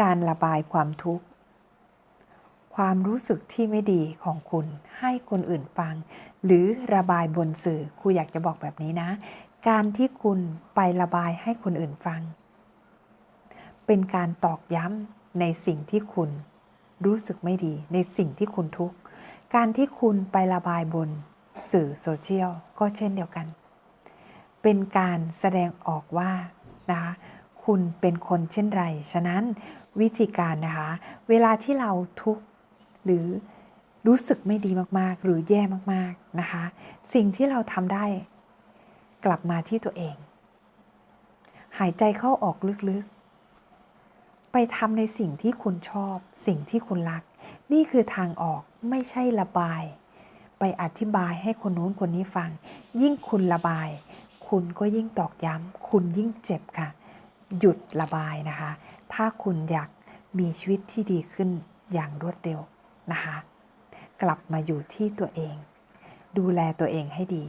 การระบายความทุกข์ ความรู้สึกที่ไม่ดีของคุณให้คนอื่นฟัง หรือระบายบนสื่อครูอยากจะบอกแบบนี้นะ การที่คุณไประบายให้คนอื่นฟัง เป็นการตอกย้ำในสิ่งที่คุณรู้สึกไม่ดี ในสิ่งที่คุณทุกข์การที่คุณไประบายบนสื่อโซเชียลก็เช่นเดียวกัน เป็นการแสดงออกว่านะคะ คุณเป็นคนเช่นไร ฉะนั้นวิธีการนะคะ เวลาที่เราทุกข์หรือรู้สึกไม่ดีมากๆ หรือแย่มากๆนะคะ สิ่งที่เราทำได้กลับมาที่ตัวเอง หายใจเข้าออกลึกๆ ไปทำในสิ่งที่คุณชอบ สิ่งที่คุณรัก นี่คือทางออกไม่ใช่ระบาย ไปอธิบายให้คนนู้นคนนี้ฟัง ยิ่งคุณระบาย คุณก็ยิ่งตอกย้ำคุณยิ่งเจ็บค่ะ หยุดระบายนะคะ ถ้าคุณอยากมีชีวิตที่ดีขึ้นอย่างรวดเร็วนะคะ กลับมาอยู่ที่ตัวเอง ดูแลตัวเองให้ดี